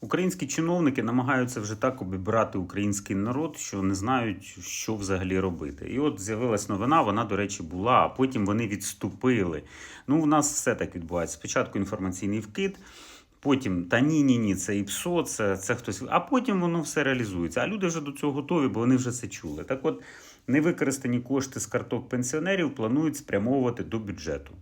Українські чиновники намагаються вже так обібрати український народ, що не знають, що взагалі робити. І от з'явилась новина, вона, до речі, була, а потім вони відступили. Ну, у нас все так відбувається. Спочатку інформаційний вкид, потім та ні, ні, ні, це ІПСО, це, це хтось. А потім воно все реалізується. А люди вже до цього готові, бо вони вже це чули. Так от, невикористані кошти з карток пенсіонерів планують спрямовувати до бюджету.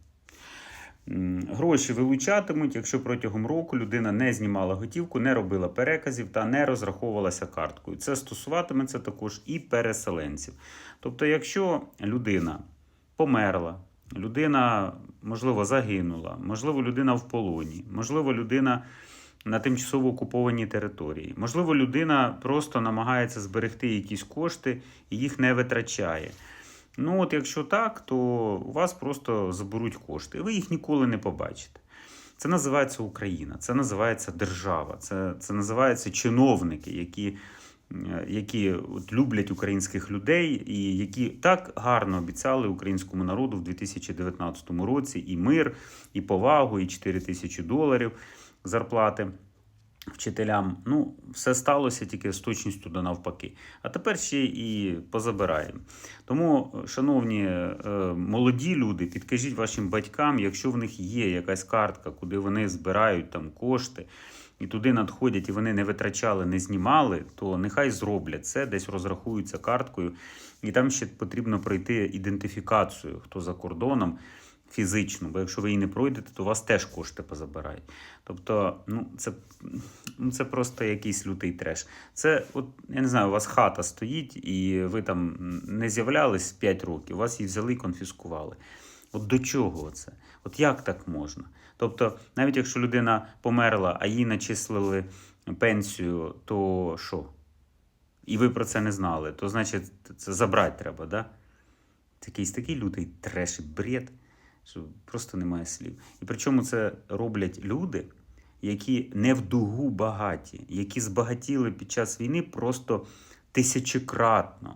Гроші вилучатимуть, якщо протягом року людина не знімала готівку, не робила переказів та не розраховувалася карткою. Це стосуватиметься також і переселенців. Тобто, якщо людина померла, людина, можливо, загинула, можливо, людина в полоні, можливо, людина на тимчасово окупованій території, можливо, людина просто намагається зберегти якісь кошти і їх не витрачає. Ну, от якщо так, то у вас просто заберуть кошти, і ви їх ніколи не побачите. Це називається Україна, це називається держава, це, це називаються чиновники, які, е, які от люблять українських людей і які так гарно обіцяли українському народу в 2019 році і мир, і повагу, і 4 тисячі доларів зарплати вчителям. Ну, все сталося тільки з точністю до навпаки. А тепер ще і позабираємо. Тому, шановні е, молоді люди, підкажіть вашим батькам, якщо в них є якась картка, куди вони збирають там кошти. І туди надходять, і вони не витрачали, не знімали, то нехай зроблять це, десь розрахуються карткою. І там ще потрібно пройти ідентифікацію, хто за кордоном фізично, бо якщо ви її не пройдете, то у вас теж кошти позабирають. Тобто, ну це, ну, це просто якийсь лютий треш. Це, от, я не знаю, у вас хата стоїть, і ви там не з'являлись 5 років, вас її взяли і конфіскували. От до чого це? От як так можна? Тобто, навіть якщо людина померла, а їй начислили пенсію, то що? І ви про це не знали, то значить це забрати треба, да? Це якийсь такий лютий треш і бред, що просто немає слів. І причому це роблять люди, які не в дугу багаті, які збагатіли під час війни просто тисячекратно.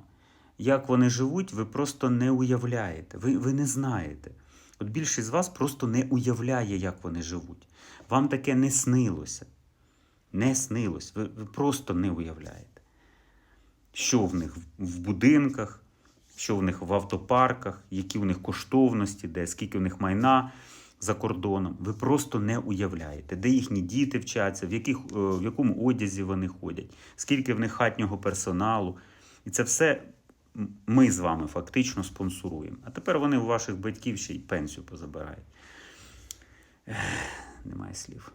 Як вони живуть, ви просто не уявляєте. Ви, ви не знаєте. От більшість з вас просто не уявляє, як вони живуть. Вам таке не снилося. Не снилось. Ви, ви просто не уявляєте. Що в них в будинках, що в них в автопарках, які в них коштовності, де скільки в них майна за кордоном. Ви просто не уявляєте, де їхні діти вчаться, в, яких, е, в якому одязі вони ходять, скільки в них хатнього персоналу. І це все ми з вами фактично спонсоруємо. А тепер вони у ваших батьків ще й пенсію позабирають. Немає слів.